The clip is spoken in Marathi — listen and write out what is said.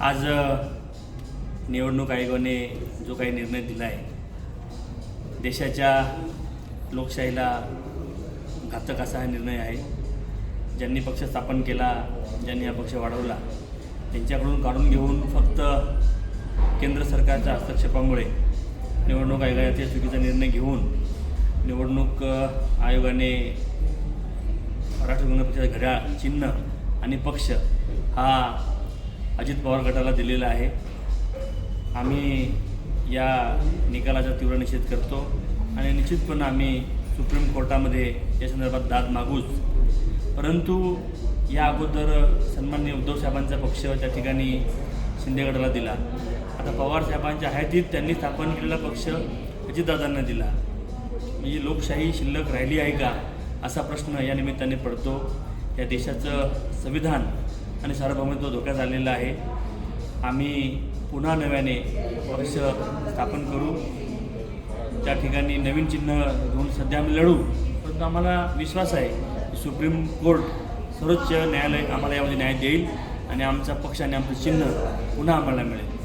आज निवडणूक आयोगाने जो काही निर्णय दिला आहे देशाच्या लोकशाहीला घातक असा हा निर्णय आहे. ज्यांनी पक्ष स्थापन केला ज्यांनी हा पक्ष वाढवला त्यांच्याकडून काढून घेऊन फक्त केंद्र सरकारच्या हस्तक्षेपामुळे निवडणूक आयोगाने चुकीचा निर्णय घेऊन निवडणूक आयोगाने राष्ट्रीय काँग्रेस घड्याळ चिन्ह आणि पक्ष हा अजित पवार गटाला दिलेला आहे. आम्ही या निकालाचा तीव्र निषेध करतो आणि निश्चितपणे आम्ही सुप्रीम कोर्टामध्ये या संदर्भात दाद मागूच. परंतु या अगोदर सन्मान्य उद्धव साहेबांचा पक्ष त्या ठिकाणी शिंदे गटाला दिला. आता पवार साहेबांच्या हयातीत त्यांनी स्थापन केलेला पक्ष अजितदादांना दिला. म्हणजे लोकशाही शिल्लक राहिली आहे का? असा प्रश्न या निमित्ताने पडतो. या देशाचं संविधान आणि सार्वभौमत्व धोक्यात आलेलं आहे. आम्ही पुन्हा नव्याने पक्ष स्थापन करू. त्या ठिकाणी नवीन चिन्ह घेऊन सध्या आम्ही लढू. परंतु आम्हाला विश्वास आहे की सुप्रीम कोर्ट सर्वोच्च न्यायालय आम्हाला यामध्ये न्याय देईल आणि आमचा पक्ष आणि आमचं चिन्ह पुन्हा आम्हाला मिळेल.